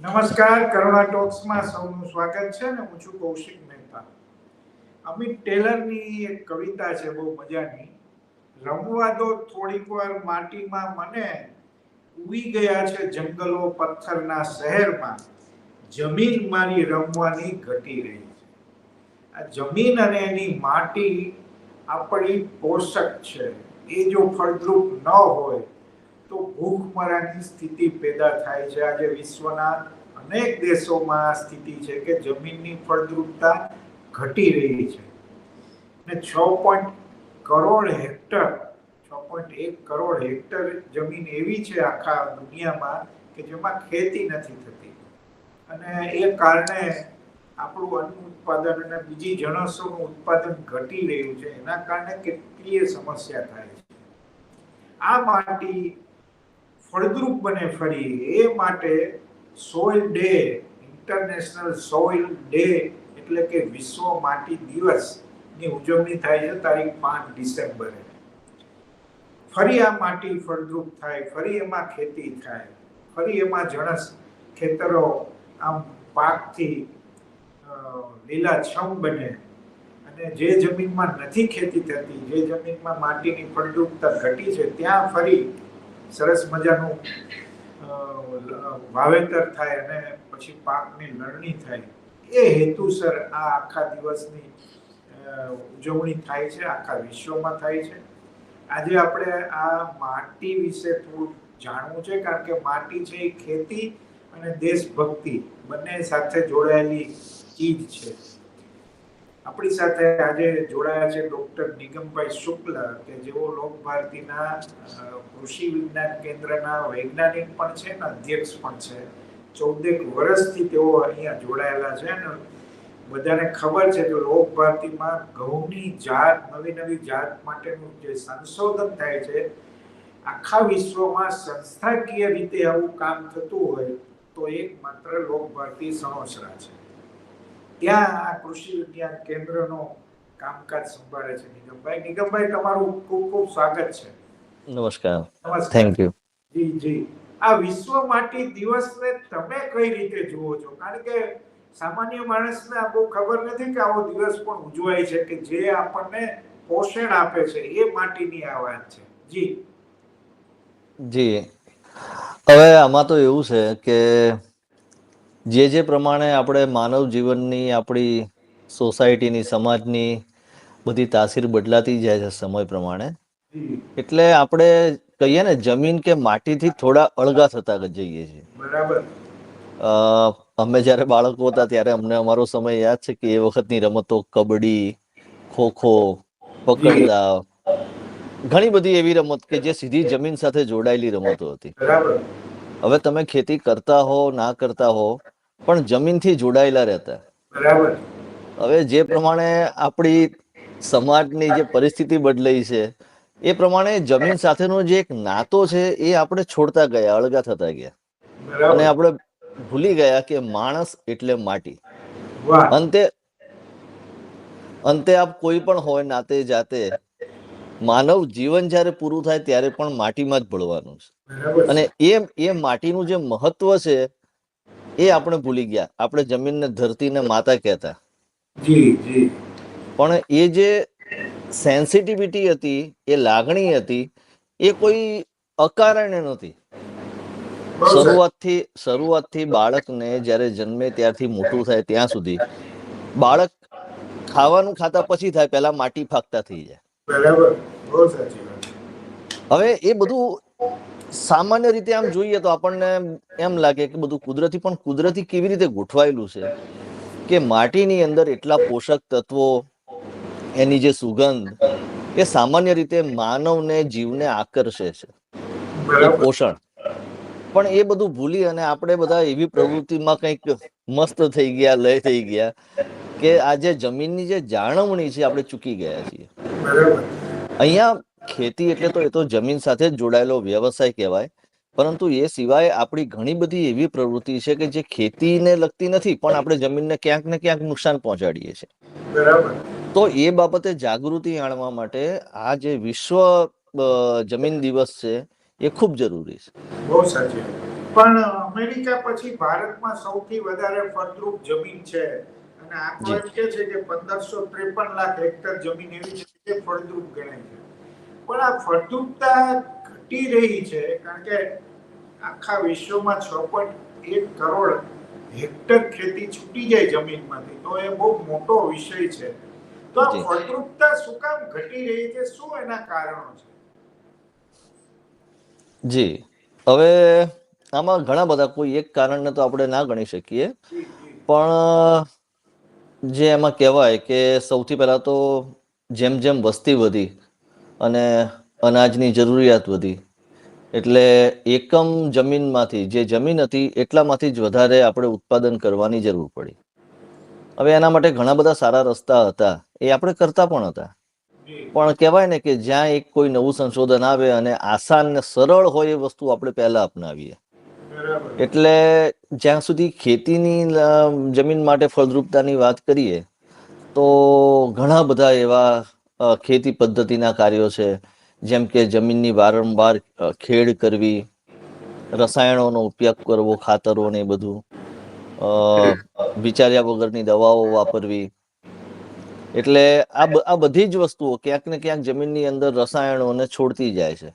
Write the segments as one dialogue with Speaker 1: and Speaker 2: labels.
Speaker 1: નમસ્કાર, કરુણા ટોક્સમાં સૌનું સ્વાગત છે ને હું છું કૌશિક મહેતા. અમિત ટેલરની એક કવિતા છે, બહુ મજાની. રમવા દો થોડીક વાર માટીમાં, મને ઉઈ ગયા છે જંગલો પથ્થરના શહેરમાં. જમીન મારી રમવાની ઘટી રહી છે. આ જમીન અને એની માટી આપણી પોષક છે. એ જો ફળદ્રુપ ન હોય તો ભૂખમરાની સ્થિતિ પેદા થાય છે. આજે વિશ્વના અનેક દેશોમાં સ્થિતિ છે કે જમીનની ફળદ્રુપતા ઘટી રહી છે. ને છ પોઈન્ટ કરોડ હેક્ટર, છ પોઈન્ટ એક કરોડ હેક્ટર જમીન એવી છે આખા દુનિયામાં કે જેમાં ખેતી નથી થતી. અને એ કારણે આપણું અન્ન ઉત્પાદન અને બીજી જણસોનું ઉત્પાદન ઘટી રહ્યું છે. એના કારણે કેટલીય સમસ્યા થાય છે. આ માટી ફળદ્રુપ બને ફરી. એ માટે soil day, international soil day એટલે કે વિશ્વ માટી દિવસની ઉજવણી થાય છે તારીખ પાંચ ડિસેમ્બરે. ફરી આ માટી ફળદ્રુપ થાય, ફરી એમાં ખેતી થાય, ફરી એમાં જણસ ખેતરો આમ પાકથી લીલાછમ બને. અને જે જમીનમાં નથી ખેતી થતી, જે જમીનમાં માટીની ફળદ્રુપતા ઘટી છે, ત્યાં ફરી સરસ મજાનું વાવેતર થાય અને પછી પાકની લણણી થાય. એ હેતુસર આ આખા દિવસની ઉજવણી થાય છે, આખા વિશ્વમાં થાય છે. આજે આપણે આ માટી વિશે થોડું જાણવું છે, કારણ કે માટી છે એ ખેતી અને દેશભક્તિ બંને સાથે જોડાયેલી ચીજ છે. આપણી સાથે આજે જોડાયા છે ડોક્ટર નિગમભાઈ શુક્લ, કે જેઓ લોક ભારતીના કૃષિ વિજ્ઞાન કેન્દ્રના વૈજ્ઞાનિક પણ છે અને અધ્યક્ષ પણ છે. ચૌદેક વર્ષથી તેઓ અહીંયા જોડાયેલા છે અને બધાને ખબર છે કે લોક ભારતીમાં ઘઉંની જાત, નવી નવી જાત માટેનું જે સંશોધન થાય છે, આખા વિશ્વમાં સંસ્થાકીય રીતે આવું કામ થતું હોય તો એક માત્ર લોક ભારતી સણોસરા છે. ત્યાં આ કૃષિ વિજ્ઞાન કેન્દ્રનો કામકાજ સંભાળે છે નિગમભાઈ. નિગમભાઈ તમારું ખૂબ ખૂબ સ્વાગત છે.
Speaker 2: નમસ્કાર. Thank you
Speaker 1: ji ji. આ વિશ્વ માટી દિવસને તમે કઈ રીતે જુઓ છો? કારણ કે સામાન્ય માણસને આ બહુ ખબર નથી કે આવો દિવસ પણ ઉજવાય છે કે જે આપણને પોષણ આપે છે એ માટીની આ વાત છે. જી.
Speaker 2: જી. હવે આમાં તો એવું છે કે જે જે પ્રમાણે આપણે માનવ જીવનની આપણી સોસાયટીની સમાજની બધી તાસીર બદલાતી જાય છે સમય પ્રમાણે. એટલે આપણે કહીએ ને જમીન કે માટીથી થોડા અળગા થતા જઈએ છીએ.
Speaker 1: બરાબર.
Speaker 2: અમે જ્યારે બાળકો હતા ત્યારે અમને અમારો સમય યાદ છે કે એ વખતની રમતો કબડ્ડી ખોખો પકડદાવ ઘણી બધી એવી રમત કે જે સીધી જમીન સાથે જોડાયેલી રમતો હતી.
Speaker 1: બરાબર.
Speaker 2: હવે તમે ખેતી કરતા હો ના કરતા હો પણ જમીનથી જોડાયેલા રહેતા.
Speaker 1: બરાબર.
Speaker 2: હવે જે પ્રમાણે આપણી સમાજની જે પરિસ્થિતિ બદલાઈ છે એ પ્રમાણે જમીન સાથેનો જે એક નાતો છે એ આપણે છોડતા ગયા અળગા થતા ગયા. અને આપણે ભૂલી ગયા કે માણસ એટલે માટી. અંતે અંતે આપ કોઈ પણ હોય નાતે જાતે માનવ જીવન જ્યારે પૂરું થાય ત્યારે પણ માટીમાં જ ભળવાનું છે. અને એ એ માટીનું જે મહત્વ છે એ આપણે ભૂલી ગયા. આપણે જમીનને ધરતીને માતા કહેતા. પણ એ જે સેન્સિટિવિટી હતી એ લાગણી હતી એ કોઈ અકારણે નહોતી.
Speaker 1: બહુ
Speaker 2: શરૂઆતથી શરૂઆતથી બાળકને જ્યારે જન્મે ત્યારથી મોટું થાય ત્યાં સુધી બાળક ખાવાનું ખાતા પછી થાય પહેલા માટી ફાકતા થઈ જાય. હવે એ બધું સામાન્ય રીતે આમ જોઈએ તો આપણને એમ લાગે કે બધું કુદરતી પણ કુદરતી કેવી રીતે ગોઠવાયેલું છે? કે માટીની અંદર એટલા પોષક તત્વો એની જે સુગંધ એ સામાન્ય રીતે માનવને જીવને આકર્ષે છે. પોષણ. પણ એ બધું ભૂલી અને આપણે બધા એવી પ્રવૃત્તિમાં કંઈક મસ્ત થઈ ગયા લય થઈ ગયા કે આ જે જમીનની જે જાળવણી છે આપણે ચૂકી ગયા છીએ. અહીંયા ખેતી એટલે તો એ તો જમીન સાથે જોડાયેલો વ્યવસાય કહેવાય. પરંતુ એ સિવાય આપણી ઘણી બધી એવી પ્રવૃત્તિ છે કે જે ખેતીને લગતી નથી પણ આપણે જમીનને ક્યાંક ને ક્યાંક નુકસાન પહોંચાડીએ છીએ.
Speaker 1: બરાબર.
Speaker 2: તો એ બાબતે જાગૃતિ આણવા માટે આ જે વિશ્વ જમીન દિવસ છે એ ખૂબ જરૂરી છે.
Speaker 1: બહુ સાચી પણ અમેરિકા પછી ભારતમાં સૌથી વધારે ફળદ્રુપ જમીન છે. અને આંકડો એમ કે છે કે પંદરસો ત્રેપન લાખ હેક્ટર જમીન એવી છે જે ફળદ્રુપ ગણાય છે. પણ આ ફળદ્રુપતા ઘટી રહી છે કારણ કે આખા વિશ્વમાં છ પોઈન્ટ એક કરોડ હેક્ટર ખેતી છૂટી જાય જમીનમાંથી તો એ બહુ મોટો વિષય છે. તો આ. ફળદ્રુપતા શું કામ ઘટી રહી છે? શું એના કારણો છે?
Speaker 2: જી. હવે આમાં ઘણા બધા કોઈ એક કારણને તો આપણે ના ગણી શકીએ. પણ જે એમાં કહેવાય કે સૌથી પહેલા તો જેમ જેમ વસ્તી વધી અને અનાજની જરૂરિયાત વધી. એટલે એકમ જમીનમાંથી, જે જમીન હતી, એટલામાંથી જ વધારે આપણે ઉત્પાદન કરવાની જરૂર પડી. હવે એના માટે ઘણા બધા સારા રસ્તા હતા. એ આપણે કરતા પણ હતા. પણ કહેવાય ને કે જ્યાં એક કોઈ નવું સંશોધન આવે અને આસાન ને સરળ હોય એ વસ્તુ આપણે પહેલા અપનાવીએ. એટલે જ્યાં સુધી ખેતીની જમીન માટે ફળદ્રુપતાની વાત કરીએ, તો ઘણા બધા એવા ખેતી પદ્ધતિના કાર્યો છે. જેમ કે જમીનની વારંવાર ખેડ કરવી, રસાયણોનો ઉપયોગ કરવો, ખાતરો ને બધું. વિચાર્યા વગરની દવાઓ વાપરવી. એટલે આ આ બધી જ વસ્તુઓ ક્યાંક ને ક્યાંક જમીનની અંદર રસાયણોને છોડતી જાય છે.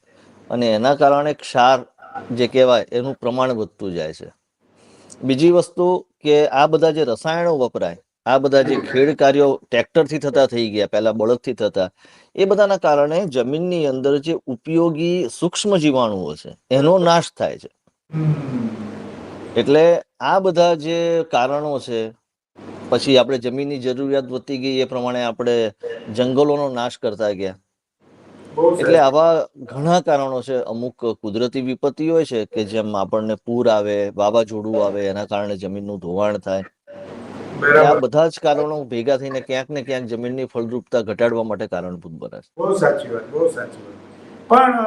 Speaker 2: અને એના કારણે ક્ષાર જે કહેવાય, એનું પ્રમાણ વધતું જાય છે. બીજી વસ્તુ કે આ બધા જે રસાયણો વપરાય આ બધા જે ખેડ કાર્યો ટ્રેક્ટરથી થતા થઈ ગયા પહેલા બળદથી થતા એ બધાના કારણે જમીનની અંદર જે ઉપયોગી સૂક્ષ્મ જીવાણુઓ છે એનો નાશ થાય છે. એટલે આ બધા જે કારણો છે પછી આપણે જમીનની જરૂરિયાત વધતી ગઈ એ પ્રમાણે આપણે જંગલોનો નાશ કરતા ગયા. એટલે આવા ઘણા કારણો છે. અમુક કુદરતી વિપત્તિ હોય છે કે જેમ આપણને પૂર આવે વાવાઝોડું આવે એના કારણે જમીનનું ધોવાણ થાય. આ બધા જ કારણો ભેગા થઈને ક્યાંક ને ક્યાંક જમીનની ફળદ્રુપતા ઘટાડવા માટે કારણભૂત બને છે.
Speaker 1: બહુ સાચી વાત બહુ સાચી વાત. પણ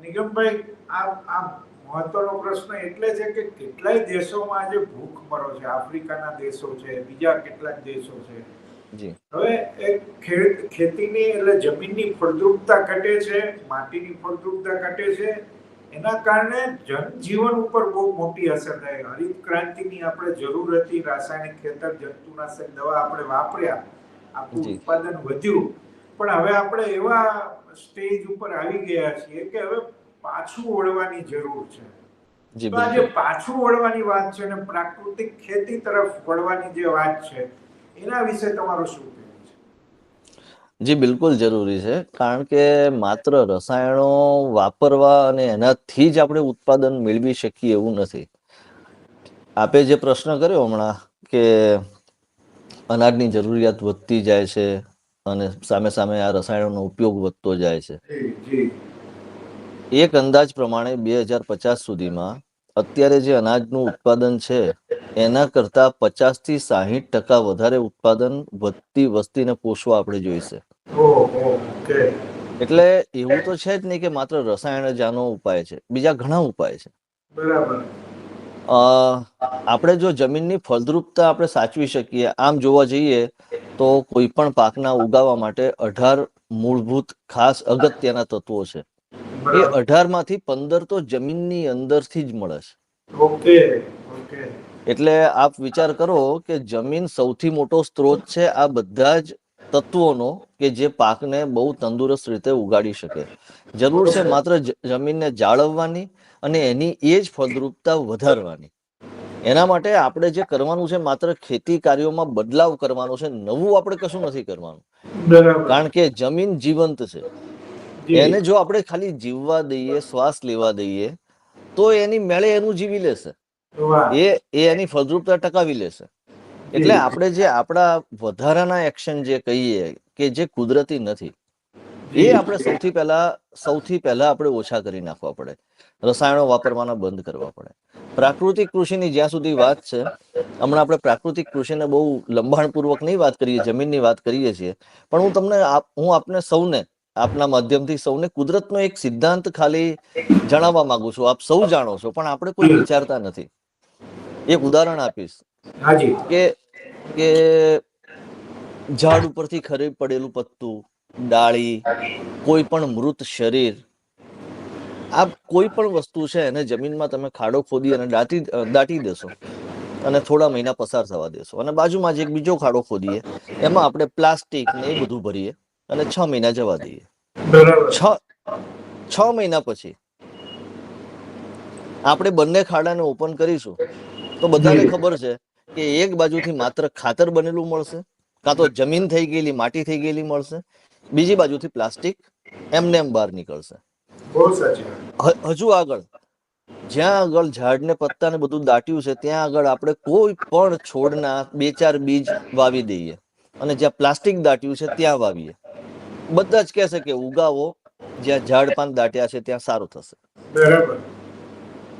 Speaker 1: નિગમભાઈ આ આ મહત્વનો પ્રશ્ન એટલે છે કે કેટલાય દેશોમાં આજે ભૂખમરો છે આફ્રિકાના દેશો છે બીજા કેટલાક દેશો છે.
Speaker 2: જી.
Speaker 1: હવે એ ખેતીની એટલે જમીનની ફળદ્રુપતા ઘટે છે માટીની ફળદ્રુપતા ઘટે છે એના કારણે જનજીવન ઉપર બહુ મોટી અસર થાય. હરિત ક્રાંતિની આપણે જરૂર હતી રાસાયણિક ખેતર જંતુનાશક દવા આપણે વાપર્યા આપણું ઉત્પાદન વધ્યું. પણ હવે આપણે એવા સ્ટેજ ઉપર આવી ગયા છીએ કે હવે પાછું વળવાની જરૂર છે. તો આ જે પાછું વળવાની વાત છે ને પ્રાકૃતિક ખેતી તરફ વળવાની જે વાત છે એના વિશે તમારું શું
Speaker 2: જી, બિલકુલ જરૂરી છે. કારણ કે માત્ર રસાયણો વાપરવા અને એનાથી જ આપણે ઉત્પાદન મેળવી શકીએ એવું નથી. આપે જે પ્રશ્ન કર્યો હમણાં કે અનાજની જરૂરિયાત વધતી જાય છે અને સામે સામે આ રસાયણોનો ઉપયોગ વધતો જાય છે. એક અંદાજ પ્રમાણે બે હજાર પચાસ સુધીમાં અત્યારે જે અનાજનું ઉત્પાદન છે, એના કરતા પચાસથી સાહીઠ ટકા વધારે ઉત્પાદન વધતી વસ્તીને પોષવા આપણે જોઈશે. એટલે એવું તો છે જ નહીં કે માત્ર રસાયણ જ આનો ઉપાય છે. બીજા ઘણા ઉપાય છે.
Speaker 1: બરાબર.
Speaker 2: અ, આપણે જો જમીનની ફળદ્રુપતા આપણે સાચવી શકીએ આમ જોવા જઈએ તો કોઈ પણ પાકના ઉગાવવા માટે અઢાર મૂળભૂત ખાસ અગત્યના તત્વો છે. એ અઢારમાંથી પંદર તો જમીનની અંદરથી જ મળે છે.
Speaker 1: Okay okay.
Speaker 2: એટલે આપ વિચાર કરો કે જમીન સૌથી મોટો સ્ત્રોત છે આ બધા જ તત્વોનો કે જે પાકને બહુ તંદુરસ્ત રીતે ઉગાડી શકે. જરૂર છે માત્ર જમીનને જાળવવાની અને એની એ જ ફળદ્રુપતા વધારવાની. એના માટે આપણે જે કરવાનું છે માત્ર ખેતી કાર્યોમાં બદલાવ કરવાનો છે નવું આપણે કશું નથી કરવાનું. કારણ કે જમીન જીવંત છે. એને જો આપણે ખાલી જીવવા દઈએ શ્વાસ લેવા દઈએ તો એની મેળે એનું જીવી લેશે. એ એની ફળદ્રુપતા ટકાવી લેશે. એટલે આપણે જે આપણા વધારાના એક્શન જે કહીએ કે જે કુદરતી નથી એ આપણે સૌથી પહેલા સૌથી પહેલા આપણે ઓછા કરી નાખવા પડે. રસાયણો વાપરવાના બંધ કરવા પડે. પ્રાકૃતિક કૃષિની જ્યાં સુધી વાત છે હમણાં આપણે પ્રાકૃતિક કૃષિને બહુ લંબાણપૂર્વક નહીં વાત કરીએ જમીનની વાત કરીએ છીએ પણ હું તમને હું આપને સૌને આપના માધ્યમથી સૌને કુદરતનો એક સિદ્ધાંત ખાલી જણાવવા માંગુ છું. આપ સૌ જાણો છો પણ આપણે કોઈ વિચારતા નથી. એક ઉદાહરણ આપીશ. કે કે ઝાડ ઉપરથી ખરી પડેલું પત્તું ડાળી કોઈ પણ મૃત શરીર આ કોઈ પણ વસ્તુ છે એને જમીનમાં તમે ખાડો ખોદી અને દાટી દાટી દેશો અને થોડા મહિના પસાર થવા દેશો. અને બાજુમાં જ એક બીજો ખાડો ખોદીએ એમાં આપણે પ્લાસ્ટિક ને એ બધું ભરીએ અને છ મહિના જવા દઈએ. છ છ મહિના પછી આપણે બંને ખાડાને ઓપન કરીશું તો બધાને ખબર છે કે એક બાજુથી માત્ર ખાતર બનેલું મળશે કાં તો જમીન થઈ ગયેલી માટી થઈ ગયેલી મળશે બીજી બાજુથી પ્લાસ્ટિક એમને એમ બહાર નીકળશે. હજુ આગળ જ્યાં આગળ ઝાડને પત્તાને બધું દાટ્યું છે ત્યાં આગળ આપણે કોઈ પણ છોડના બે ચાર બીજ વાવી દઈએ. અને જ્યાં પ્લાસ્ટિક દાટ્યું છે ત્યાં વાવીએ. બધા જ કહેશે કે ઉગાવો જ્યાં ઝાડ પાન દાટ્યા છે ત્યાં સારું થશે.
Speaker 1: બરાબર.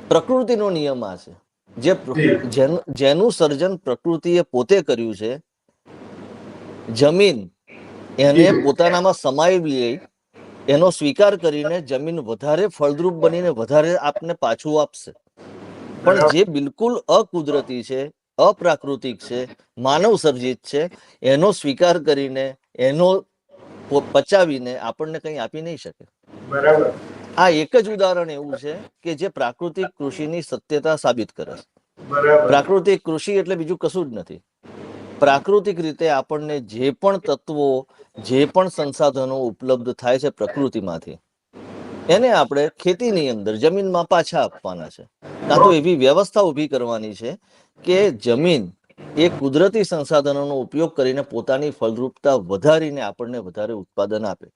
Speaker 2: પ્રકૃતિનો નિયમ આ છે. જે જેનું જેનું સર્જન પ્રકૃતિએ પોતે કર્યું છે જમીન એને પોતાનામાં સમાવી લઈ એનો સ્વીકાર કરીને જમીન વધારે ફળદ્રુપ બનીને વધારે આપને પાછું આપશે. પણ જે બિલકુલ અકુદરતી છે અપ્રાકૃતિક છે માનવ સર્જિત છે એનો સ્વીકાર કરીને એનો પચાવીને આપણને કંઈ આપી નહીં શકે.
Speaker 1: બરાબર.
Speaker 2: આ એક જ ઉદાહરણ એવું છે કે જે પ્રાકૃતિક કૃષિની સત્યતા સાબિત કરે છે. પ્રાકૃતિક કૃષિ એટલે બીજું કશું જ નથી. પ્રાકૃતિક રીતે આપણને જે પણ તત્વો જે પણ સંસાધનો ઉપલબ્ધ થાય છે પ્રકૃતિમાંથી એને આપણે ખેતીની અંદર જમીનમાં પાછા આપવાના છે. કાં તો એવી વ્યવસ્થા ઊભી કરવાની છે કે જમીન એ કુદરતી સંસાધનોનો ઉપયોગ કરીને પોતાની ફળદ્રુપતા વધારીને આપણને વધારે ઉત્પાદન આપે.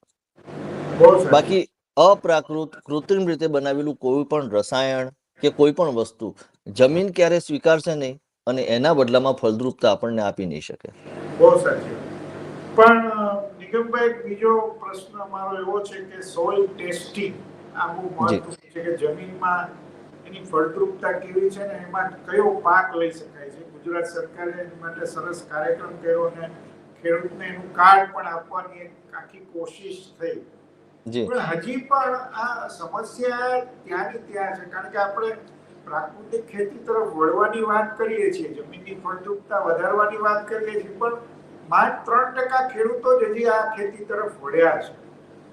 Speaker 2: બાકી અપ્રાકૃત કૃત્રિમ રીતે બનાવેલું કોઈ પણ રસાયણ કે કોઈ પણ વસ્તુ જમીન ક્યારે સ્વીકારશે નહીં અને એના બદલામાં ફળદ્રુપતા આપણને આપી નહીં શકે.
Speaker 1: બહુ સાચી પણ નિગમભાઈ બીજો પ્રશ્ન મારો એવો છે કે સોઇલ ટેસ્ટિંગ આ બહુ મહત્વનું છે કે જમીનમાં એની ફળદ્રુપતા કેવી છે ને એમાં કયો પાક લઈ શકાય છે? ગુજરાત સરકારે એની માટે સરસ કાર્યક્રમ કર્યો અને ખેડૂતને એનું કાર્ડ પણ આપવાની એક આખી કોશિશ થઈ. પણ હજી પણ આ સમસ્યા ત્યાંની ત્યાં છે. કારણ કે આપણે પ્રાકૃતિક ખેતી તરફ વળવાની વાત કરીએ છીએ જમીનની ફળદ્રુપતા વધારવાની વાત કરીએ છીએ પણ માત્ર ત્રણ ટકા ખેડૂતો જ હજી આ ખેતી તરફ વળ્યા છે.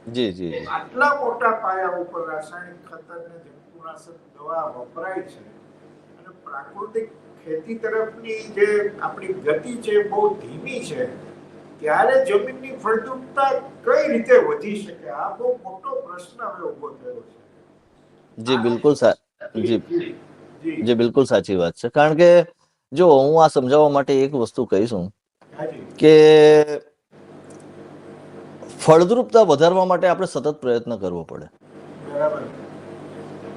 Speaker 2: જી જી
Speaker 1: આટલા મોટા પાયા ઉપર રાસાયણિક ખતર ને જંતુનાશક દવા વપરાય છે અને પ્રાકૃતિક ખેતી તરફની જે આપણી ગતિ છે બહુ ધીમી છે ત્યારે જમીનની ફળદ્રુપતા કઈ રીતે વધી શકે? આ બહુ મોટો પ્રશ્ન હવે ઊભો થયો છે.
Speaker 2: જી બિલકુલ સા જી
Speaker 1: જી. જી
Speaker 2: બિલકુલ સાચી વાત છે. કારણ કે જો હું આ સમજાવવા માટે એક વસ્તુ કહીશું કે ફળદ્રુપતા વધારવા માટે આપણે સતત પ્રયત્ન કરવો પડે.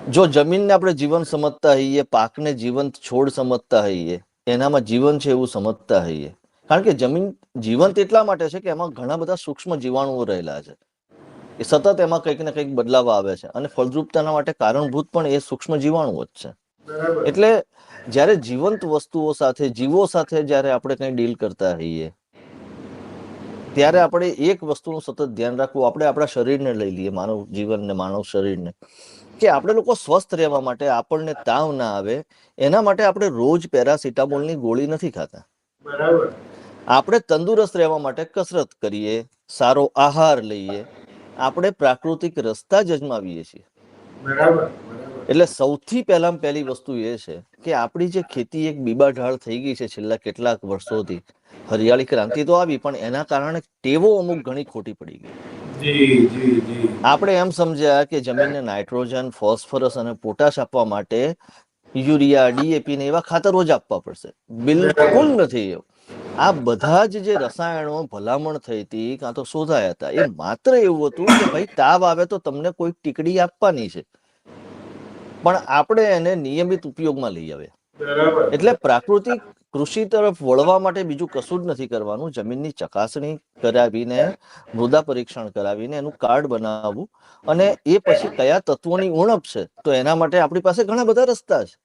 Speaker 2: જો જમીનને આપણે જીવન સમજતા હઈએ પાકને જીવંત છોડ સમજતા હઈએ એનામાં જીવન છે એવું સમજતા હોઈએ કારણ કે જમીન જીવંત એટલા માટે છે કે એમાં ઘણા બધા સૂક્ષ્મ જીવાણુઓ રહેલા છે. એ સતત એમાં કંઈક ને કંઈક બદલાવ આવે છે અને ફળદ્રુપતાના માટે કારણભૂત પણ એ સૂક્ષ્મ જીવાણુઓ જ છે. એટલે જ્યારે જીવંત વસ્તુઓ સાથે જીવો સાથે જ્યારે આપણે કંઈ ડીલ કરતા હોઈએ ત્યારે આપણે એક વસ્તુનું સતત ધ્યાન રાખવું આપણે આપણા શરીરને લઈ લઈએ માનવ જીવનને માનવ શરીરને કે આપણે લોકો સ્વસ્થ રહેવા માટે આપણને તાવ ના આવે એના માટે આપણે રોજ પેરાસિટામોલની ગોળી નથી ખાતા.
Speaker 1: બરાબર.
Speaker 2: આપણે તંદુરસ્ત રહેવા માટે કસરત કરીએ સારો આહાર લઈએ આપણે પ્રાકૃતિક રસ્તા જ અજમાવીએ છીએ. એટલે સૌથી પહેલામાં પહેલી વસ્તુ એ છે કે આપણી જે ખેતી એક બીબા ઢાળ થઈ ગઈ છે છેલ્લા કેટલાક વર્ષોથી હરિયાળી ક્રાંતિ તો આવી પણ એના કારણે ટેવો અમુક ઘણી ખોટી પડી ગઈ. આપણે એમ સમજ્યા કે જમીનને નાઇટ્રોજન ફોસ્ફરસ અને પોટાશ આપવા માટે યુરિયા ડીએપી ને એવા ખાતરો જ આપવા પડશે. બિલકુલ નથી એવું. આ બધા જ જે રસાયણો ભલામણ થઈ હતી કાં તો શોધાયા હતા એ માત્ર એવું હતું કે ભાઈ તાવ આવે તો તમને કોઈ ટીકડી આપવાની છે. પણ આપણે એને નિયમિત ઉપયોગમાં લઈ આવ્યા. એટલે પ્રાકૃતિક કૃષિ તરફ વળવા માટે બીજું કશું જ નથી કરવાનું. જમીનની ચકાસણી કરાવીને મૃદા પરીક્ષણ કરાવીને એનું કાર્ડ બનાવવું અને એ પછી કયા તત્વોની ઉણપ છે તો એના માટે આપણી પાસે ઘણા બધા રસ્તા છે.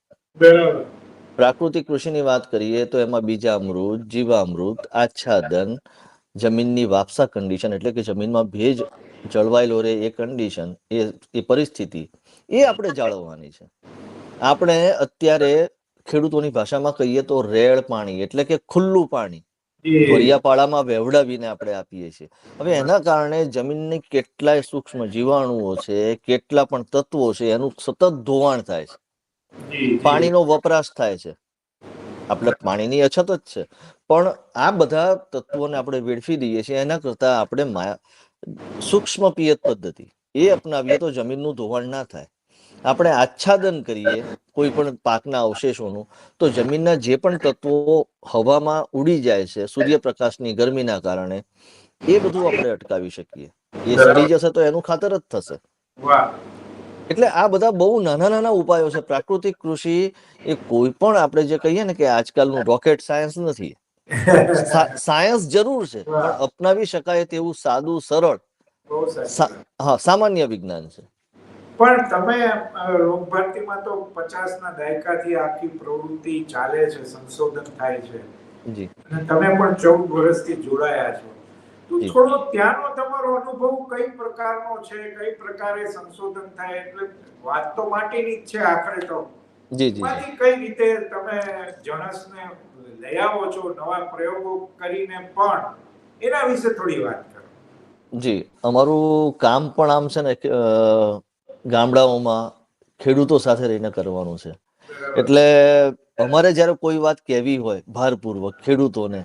Speaker 1: બરાબર.
Speaker 2: પ્રાકૃતિક કૃષિની વાત કરીએ તો એમાં બીજામૃત જીવામૃત આચ્છાદન જમીનની વાપસા કન્ડિશન એટલે કે જમીનમાં ભેજ જળવાયેલો રહે એ કન્ડિશન એ એ પરિસ્થિતિ એ આપણે જાળવવાની છે. આપણે અત્યારે ખેડૂતોની ભાષામાં કહીએ તો રેડ પાણી એટલે કે ખુલ્લું પાણી
Speaker 1: એ.
Speaker 2: ધોરિયાપાડામાં વેવડાવીને આપણે આપીએ છીએ. હવે એના કારણે જમીનની કેટલાય સૂક્ષ્મ જીવાણુઓ છે કેટલા પણ તત્વો છે એનું સતત ધોવાણ થાય છે. પાણીનો વપરાશ થાય છે. આપણે પાણીની અછત જ છે. પણ આ બધા તત્વોને આપણે વેડફી દઈએ છીએ એના કરતા આપણે સૂક્ષ્મ પિયત પદ્ધતિ એ અપનાવીએ તો જમીનનું ધોવાણ ના થાય. આપણે આચ્છાદન કરીએ કોઈ પણ પાકના અવશેષોનું તો જમીનના જે પણ તત્વો હવામાં ઉડી જાય છે સૂર્યપ્રકાશની ગરમીના કારણે એ બધું આપણે અટકાવી શકીએ. એ સડી જશે તો એનું ખાતર જ થશે. એટલે આ બધા બહુ નાના નાના ઉપાયો છે. પ્રાકૃતિક કૃષિ એ કોઈ પણ આપણે જે કહીએ ને કે આજકાલનું રોકેટ સાયન્સ નથી. સાયન્સ જરૂર છે પણ અપનાવી શકાય તેવું સાદું સરળ હા સામાન્ય વિજ્ઞાન છે.
Speaker 1: પણ તમે લોકભારતીમાં તો પચાસના દાયકાથી આખી પ્રવૃત્તિ ચાલે છે સંશોધન થાય છે.
Speaker 2: જી.
Speaker 1: અને તમે પણ ચૌદ વર્ષથી જોડાયા છો. થોડો ત્યાંનો તમારો અનુભવ કઈ પ્રકારનો છે કઈ પ્રકારે સંશોધન થાય એટલે વાત તો માટીની જ છે આખરે તો.
Speaker 2: જી જી.
Speaker 1: કઈ રીતે તમે જણસને લઈ આવો છો નવા પ્રયોગો કરીને પણ એના વિશે થોડી વાત કરો.
Speaker 2: જી અમારું કામ પણ આમ છે ને ગામડાઓમાં ખેડૂતો સાથે રહીને કરવાનું છે. એટલે અમારે જ્યારે કોઈ વાત કહેવી હોય ભારપૂર્વક ખેડૂતોને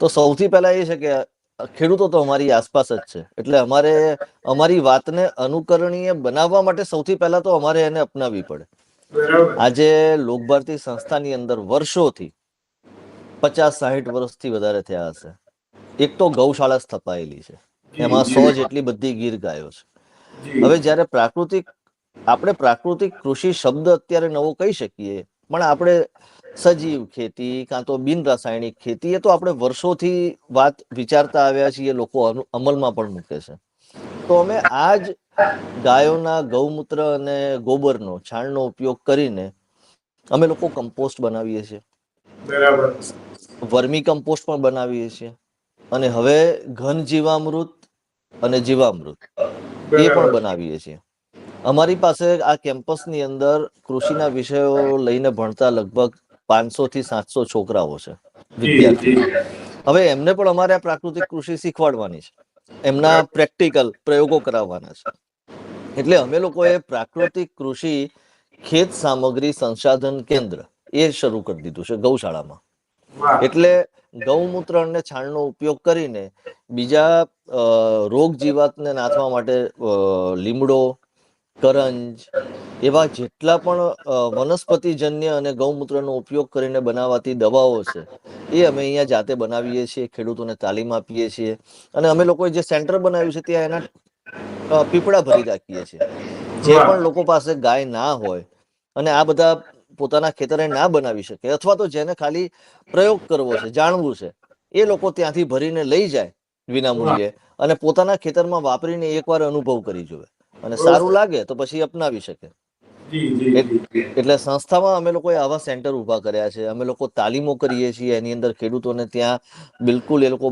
Speaker 2: તો સૌથી પહેલા એ છે કે ખેડૂતો તો અમારી આસપાસ જ છે. એટલે અમારે અમારી વાતને અનુકરણીય બનાવવા માટે સૌથી પહેલા તો અમારે એને અપનાવવી પડે. આજે લોકભારતી સંસ્થાની અંદર વર્ષોથી પચાસ સાહીઠ વર્ષથી વધારે થયા હશે. એક તો ગૌશાળા સ્થપાયેલી છે. એમાં સો જેટલી બધી ગીર ગાયો છે. હવે જ્યારે પ્રાકૃતિક આપણે પ્રાકૃતિક કૃષિ શબ્દ અત્યારે નવો કહી શકીએ પણ આપણે સજીવ ખેતી કાં તો બિન રાસાયણિક ખેતી એ તો આપણે વર્ષોથી વાત વિચારતા આવ્યા છીએ લોકો અમલમાં પણ મૂકે છે. તો અમે આ જ ગાયોના ગૌમૂત્ર અને ગોબરનો છાણનો ઉપયોગ કરીને અમે લોકો કમ્પોસ્ટ બનાવીએ છીએ.
Speaker 1: બરાબર.
Speaker 2: વર્મી કમ્પોસ્ટ પણ બનાવીએ છીએ. અને હવે ઘન જીવામૃત અને જીવામૃત એ પણ બનાવીએ છીએ. અમારી પાસે આ કેમ્પસની અંદર કૃષિના વિષયો લઈને ભણતા લગભગ પાંચસો થી સાતસો છોકરાઓ છે
Speaker 1: વિદ્યાર્થીઓ.
Speaker 2: વિદ્યાર્થી હવે એમને પણ અમારે આ પ્રાકૃતિક કૃષિ શીખવાડવાની છે. એમના પ્રેક્ટિકલ પ્રયોગો કરાવવાના છે. એટલે અમે લોકોએ પ્રાકૃતિક કૃષિ ખેત સામગ્રી સંસાધન કેન્દ્ર એ શરૂ કરી દીધું છે ગૌશાળામાં. એટલે ગૌમૂત્ર અને છાણનો ઉપયોગ કરીને બીજા રોગ જીવાતને નાથવા માટે લીમડો કરંજ એવા જેટલા પણ વનસ્પતિજન્ય અને ગૌમૂત્રનો ઉપયોગ કરીને બનાવાતી દવાઓ છે એ અમે અહીંયા જાતે બનાવીએ છીએ ખેડૂતોને તાલીમ આપીએ છીએ. અને અમે લોકોએ જે સેન્ટર બનાવ્યું છે ત્યાં એના પીપળા ભરી રાખીએ છીએ. જે પણ લોકો પાસે ગાય ના હોય અને આ બધા પોતાના ખેતરે ના બનાવી શકે અથવા તો જેને ખાલી પ્રયોગ કરવો છે જાણવું છે એ લોકો ત્યાંથી ભરીને લઈ જાય વિના મૂલ્યે અને પોતાના ખેતરમાં વાપરીને એકવાર અનુભવ કરી જોવે. અને સારું લાગે તો પછી અપનાવી શકે. એટલે સંસ્થામાં અમે લોકોએ આવા સેન્ટર ઊભા કર્યા છે. અમે લોકો તાલીમો કરીએ છીએ એની અંદર ખેડૂતોને ત્યાં બિલકુલ એ લોકો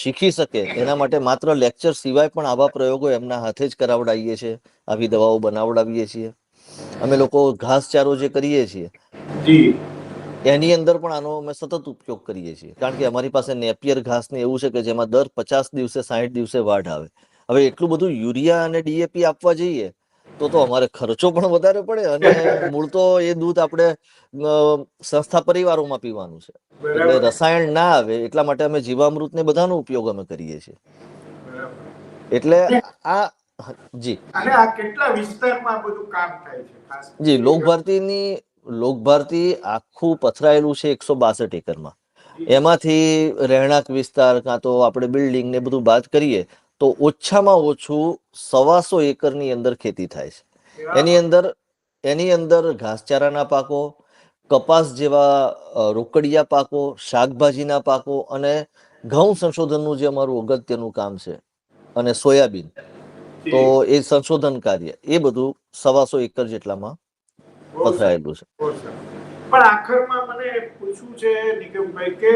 Speaker 2: શીખી શકે. એના માટે માત્ર લેક્ચર સિવાય પણ આવા પ્રયોગો એમના હાથે જ કરાવડાવીએ છીએ. આવી દવાઓ બનાવડાવીએ છીએ. અમે લોકો ઘાસચારો જે કરીએ છીએ એની અંદર પણ આનો અમે સતત ઉપયોગ કરીએ છીએ. કારણ કે અમારી પાસે નેપિયર ઘાસ ને એવું છે કે જેમાં દર પચાસ દિવસે સાહીઠ દિવસે વાઢ આવે. હવે એટલું બધું યુરિયા અને ડીએપી આપવા જઈએ તો તો અમારે ખર્ચો પણ વધારે પડે અને મૂળ તો એ દૂધ આપણે સંસ્થા પરિવારોમાં પીવાનું છે. એટલે રસાયણ ના આવે એટલા માટે અમે જીવામૃત ને બધાનો ઉપયોગ અમે કરીએ છીએ. એટલે આ જી.
Speaker 1: અને આ કેટલા વિસ્તારમાં બધું કામ થાય છે?
Speaker 2: જી લોક ભારતીની લોક ભારતી આખું પથરાયેલું છે એકસો બાસઠ એકરમાં. એમાંથી રહેણાંક વિસ્તાર કાં તો આપણે બિલ્ડિંગ ને બધું બાદ કરીએ તો ઓછામાં ઓછું સવાસો એકરની અંદર ખેતી થાય છે. એની અંદર એની અંદર ઘાસચારાના પાકો કપાસ જેવા રોકડિયા પાકો શાકભાજીના પાકો અને ઘઉં સંશોધનનું જે અમારું અગત્યનું કામ છે અને સોયાબીન તો એ સંશોધન કાર્ય એ બધું સવાસો એકર જેટલામાં પથરાયેલું છે.
Speaker 1: પણ આખરમાં મને પૂછવું છે નિકમભાઈ કે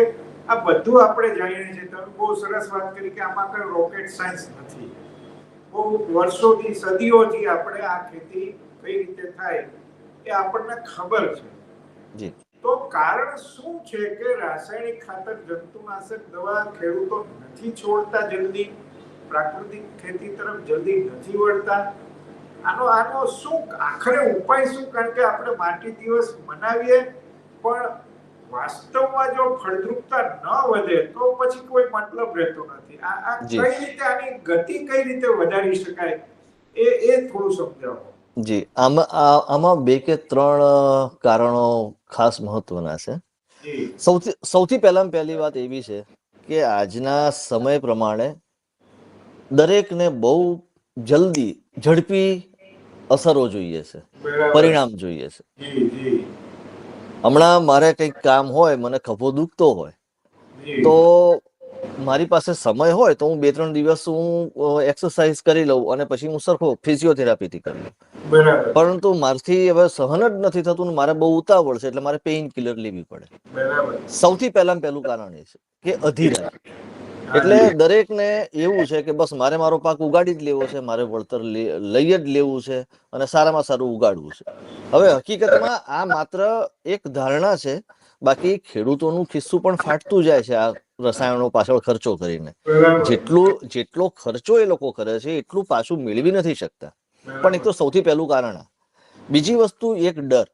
Speaker 1: આ બધું આપણે જાણીએ છીએ. તમે બહુ સરસ વાત કરી કે આમાં કઈ રોકેટ સાયન્સ નથી. બહુ વર્ષોથી સદીઓથી આપણે આ ખેતી કઈ રીતે થાય એ આપણને ખબર છે. તો કારણ શું છે કે રાસાયણિક ખાતર જંતુનાશક દવા ખેડૂતો નથી છોડતા જલ્દી? પ્રાકૃતિક ખેતી તરફ જલ્દી નથી વળતા. આનો આનો શું આખરે ઉપાય શું? કારણ કે આપણે માટી દિવસ મનાવીએ પણ વાસ્તવમાં જો ફળદ્રુપતા ન વધે તો પછી કોઈ મતલબ રહેતો નથી. આ આ. કઈ રીતે આની ગતિ કઈ રીતે વધારી શકાય એ એ થોડું સમજાવો.
Speaker 2: જી. આમાં આમાં બે કે ત્રણ કારણો ખાસ મહત્વના છે. સૌથી સૌથી પહેલામાં પહેલી વાત એવી છે કે આજના સમય પ્રમાણે દરેકને બહુ જલ્દી ઝડપી અસરો જોઈએ છે. પરિણામ જોઈએ છે. હમણાં મારે કંઈક કામ હોય મને ખભો દુખતો હોય તો મારી પાસે સમય હોય તો હું બે ત્રણ દિવસ હું એક્સરસાઇઝ કરી લઉં અને પછી હું સરખો ફિઝિયોથેરાપીથી કરી લઉં. પરંતુ મારથી હવે સહન જ નથી થતું મારે બહુ ઉતાવળ છે એટલે મારે પેઇન કિલર લેવી પડે. સૌથી પહેલા પહેલું કારણ એ છે કે અધીરા એટલે દરેકને એવું છે કે બસ મારે મારો પાક ઉગાડી જ લેવો છે મારે વળતર લઈ જ લેવું છે અને સારામાં સારું ઉગાડવું છે. હવે હકીકતમાં આ માત્ર એક ધારણા છે બાકી ખેડૂતોનું ખિસ્સું પણ ફાટતું જાય છે આ રસાયણો પાછળ ખર્ચો કરીને. જેટલું જેટલો ખર્ચો એ લોકો કરે છે એટલું પાછું મેળવી નથી શકતા. પણ એક તો સૌથી પહેલું કારણ બીજી વસ્તુ એક ડર.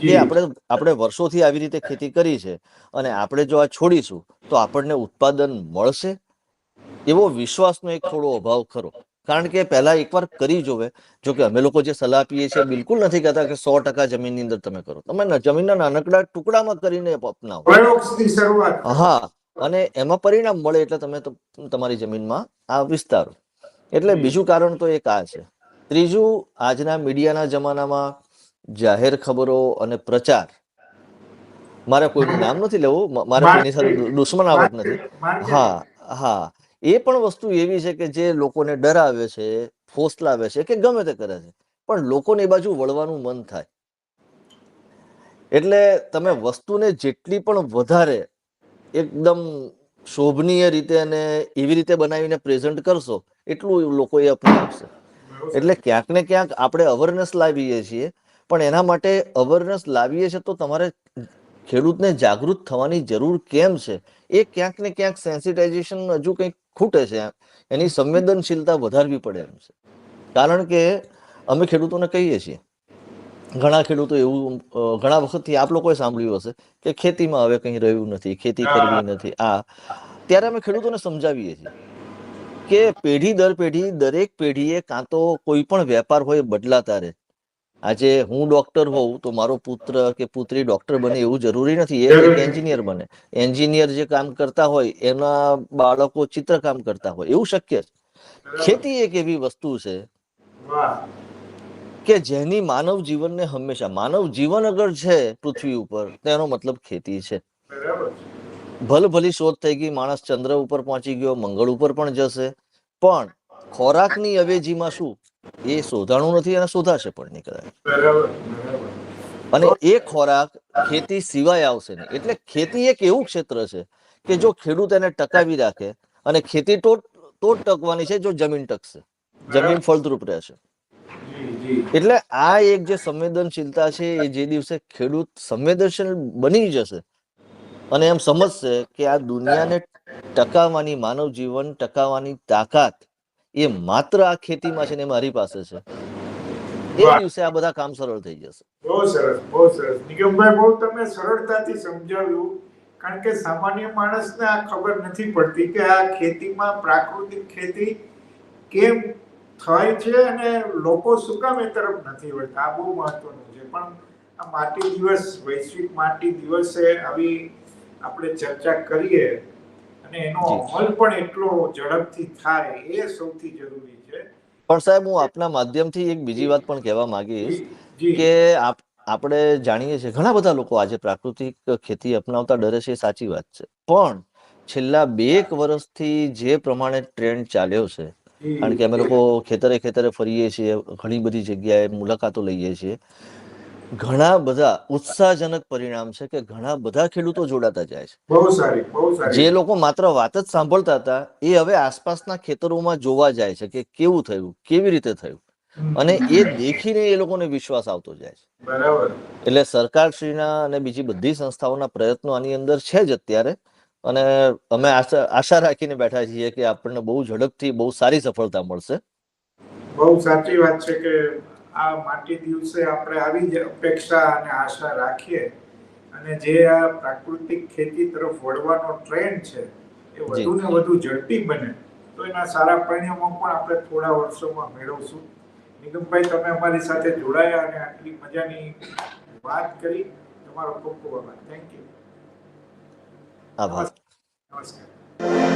Speaker 2: કે આપણે આપણે વર્ષોથી આવી રીતે ખેતી કરી છે અને આપણે જો આ છોડીશું તો આપણને ઉત્પાદન મળશે? એવો વિશ્વાસનો એક થોડો અભાવ ખરો. કારણ કે પહેલા એકવાર કરી જોવે. જો કે અમે લોકો જે સલાહ આપીએ છીએ બિલકુલ નથી કહેતા કે સો ટકા જમીનની અંદર તમે કરો. તમે જમીનના નાનકડા ટુકડામાં કરીને અપનાવો. હા. અને એમાં પરિણામ મળે એટલે તમે તો તમારી જમીનમાં આ વિસ્તારો. એટલે બીજું કારણ તો એક આ છે. ત્રીજું આજના મીડિયાના જમાનામાં જાહેર ખબરો અને પ્રચાર. મારે કોઈનું નામ નથી લેવું મારે કોઈની સાથે દુશ્મનાવટ નથી. હા હા. એ પણ વસ્તુ એવી છે કે જે લોકોને ડરાવે છે ફોસલાવે છે કે ગમે તે કરે છે. પણ લોકોને એ બાજુ વળવાનું મન થાય. એટલે તમે વસ્તુને જેટલી પણ વધારે એકદમ શોભનીય રીતે અને એવી રીતે બનાવીને પ્રેઝન્ટ કરશો એટલું લોકો એ અપનાવશે. એટલે ક્યાંક ને ક્યાંક આપણે અવેરનેસ લાવીએ છીએ પણ એના માટે અવેરનેસ લાવીએ છીએ તો તમારે ખેડૂતને જાગૃત થવાની જરૂર કેમ છે? એ ક્યાંક ને ક્યાંક સેન્સિટાઇઝેશન હજુ કંઈક ખૂટે છે. એની સંવેદનશીલતા વધારવી પડે એમ છે. કારણ કે અમે ખેડૂતોને કહીએ છીએ. ઘણા ખેડૂતો એવું ઘણા વખતથી આપ લોકોએ સાંભળ્યું હશે કે ખેતીમાં હવે કંઈ રહ્યું નથી ખેતી કરવી નથી આ. ત્યારે અમે ખેડૂતોને સમજાવીએ છીએ કે પેઢી દર પેઢી દરેક પેઢીએ કાં તો કોઈ પણ વેપાર હોય બદલાતા રહે. આજે હું ડોક્ટર હોઉં તો મારો પુત્ર કે પુત્રી ડોક્ટર બને એવું જરૂરી નથી. એ એક એન્જિનિયર બને. એન્જિનિયર જે કામ કરતા હોય એના બાળકો ચિત્રકામ કરતા હોય એવું શક્ય છે. ખેતી એક એવી વસ્તુ છે કે જેની માનવ જીવનને હંમેશા માનવ જીવન અગર છે પૃથ્વી ઉપર તેનો મતલબ ખેતી છે. ભલ ભલી શોધ થઈ ગઈ માણસ ચંદ્ર ઉપર પહોંચી ગયો મંગળ ઉપર પણ જશે. પણ ખોરાકની અવેજીમાં શું? એ શોધાણું નથી અને શોધાશે પણ
Speaker 1: બરાબર
Speaker 2: અને એ ખોરાક ખેતી સિવાય આવશે નહીં. એટલે ખેતી એક એવું ક્ષેત્ર છે કે જો ખેડૂત એને ટકાવી રાખે અને ખેતી તો તો ટકવાની છે જો જમીન ટકશે. જમીન ફળદ્રુપ રહેશે. એટલે આ એક જે સંવેદનશીલતા છે એ જે દિવસે ખેડૂત સંવેદનશીલ બની જશે અને એમ સમજશે કે આ દુનિયાને ટકાવવાની માનવ જીવન ટકાવવાની તાકાત એ માત્ર આ ખેતીમાં છે ને એ મારી પાસે છે. એ દિવસે આ બધા કામ સરળ થઈ જશે.
Speaker 1: બહુ સરસ બહુ સરસ. નિગમભાઈ બહુ તમે સરળતાથી સમજાવ્યું કારણ કે સામાન્ય માણસને આ ખબર નથી પડતી કે આ ખેતીમાં પ્રાકૃતિક ખેતી કેમ થાય છે અને લોકો શું કામ એ તરફ નથી વળતા. આ બહુ મહત્વનું છે. પણ આ માટી દિવસ વૈશ્વિક માટી દિવસે આવી આપણે ચર્ચા કરીએ અને એનો અમલ પણ એટલો ઝડપથી થાય એ સૌથી જરૂરી છે.
Speaker 2: પણ સાહેબ હું આપના માધ્યમથી એક બીજી વાત પણ કહેવા માંગીશ કે આપ આપણે જાણીએ છીએ ઘણા બધા લોકો આજે પ્રાકૃતિક ખેતી અપનાવતા ડરે છે એ સાચી વાત છે. પણ છેલ્લા બે એક વર્ષથી જે પ્રમાણે ટ્રેન્ડ ચાલ્યો છે કારણ કે અમે લોકો ખેતરે ખેતરે ફરીએ છીએ ઘણી બધી જગ્યાએ મુલાકાતો લઈએ છીએ ઘણા બધા ઉત્સાહજનક પરિણામ છે કે ઘણા બધા ખેડૂતો જોડાતા જાય છે.
Speaker 1: બહુ સારી બહુ સારી.
Speaker 2: જે લોકો માત્ર વાત જ સાંભળતા હતા એ હવે આસપાસના ખેતરોમાં જોવા જાય છે કે કેવું થયું કેવી રીતે થયું? અને એ દેખીને એ લોકોને વિશ્વાસ આવતો જાય છે.
Speaker 1: બરાબર.
Speaker 2: એટલે સરકારશ્રીના અને બીજી બધી સંસ્થાઓના પ્રયત્નો આની અંદર છે જ અત્યારે. અને અમે આશા આશા રાખીને બેઠા છીએ કે આપણને બહુ ઝડપથી બહુ સારી સફળતા મળશે.
Speaker 1: બહુ સાચી વાત છે કે આ માટી દિવસે આપણે આવી જ અપેક્ષા અને આશા રાખીએ. અને જે આ પ્રાકૃતિક ખેતી તરફ વળવાનો ટ્રેન્ડ છે એ વધુ ને વધુ ઝડપી બને. તો એના સારા પરિણામો પણ આપણે થોડા વર્ષોમાં મેળવશું. નિગમભાઈ તમે અમારી સાથે જોડાયા અને આટલી મજાની વાત કરી. તમારો ખૂબ ખૂબ આભાર. થેન્ક યુ
Speaker 2: આભાર.
Speaker 1: નમસ્કાર.